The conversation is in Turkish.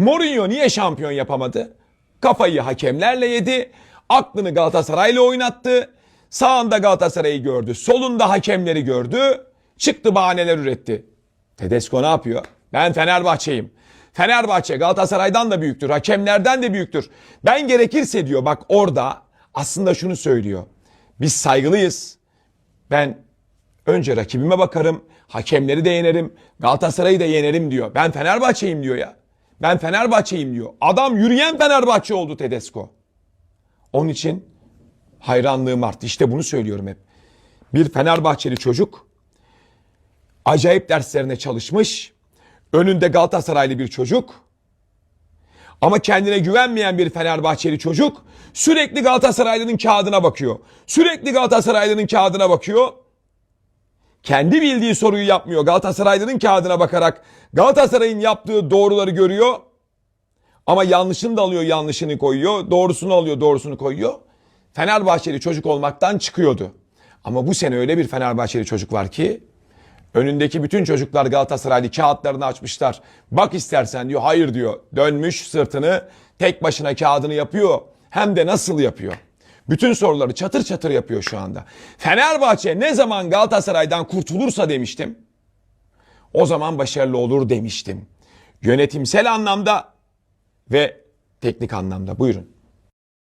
Mourinho niye şampiyon yapamadı? Kafayı hakemlerle yedi. Aklını Galatasaray'la oynattı. Sağında Galatasaray'ı gördü. Solunda hakemleri gördü. Çıktı bahaneler üretti. Tedesco ne yapıyor? Ben Fenerbahçe'yim. Fenerbahçe Galatasaray'dan da büyüktür. Hakemlerden de büyüktür. Ben gerekirse diyor bak orada aslında şunu söylüyor. Biz saygılıyız. Ben önce rakibime bakarım. Hakemleri de yenerim. Galatasaray'ı da yenerim diyor. Ben Fenerbahçe'yim diyor ya. Ben Fenerbahçe'yim diyor. Adam yürüyen Fenerbahçe oldu Tedesco. Onun için hayranlığım arttı. İşte bunu söylüyorum hep. Bir Fenerbahçeli çocuk acayip derslerine çalışmış. Önünde Galatasaraylı bir çocuk. Ama kendine güvenmeyen bir Fenerbahçeli çocuk sürekli Galatasaraylı'nın kağıdına bakıyor. Sürekli Galatasaraylı'nın kağıdına bakıyor. Kendi bildiği soruyu yapmıyor. Galatasaraylı'nın kağıdına bakarak Galatasaray'ın yaptığı doğruları görüyor. Ama yanlışını da alıyor, yanlışını koyuyor. Doğrusunu alıyor, doğrusunu koyuyor. Fenerbahçeli çocuk olmaktan çıkıyordu. Ama bu sene öyle bir Fenerbahçeli çocuk var ki önündeki bütün çocuklar Galatasaraylı kağıtlarını açmışlar. Bak istersen diyor. Hayır diyor. Dönmüş sırtını tek başına kağıdını yapıyor. Hem de nasıl yapıyor? Bütün soruları çatır çatır yapıyor şu anda. Fenerbahçe ne zaman Galatasaray'dan kurtulursa demiştim. O zaman başarılı olur demiştim. Yönetimsel anlamda ve teknik anlamda. Buyurun.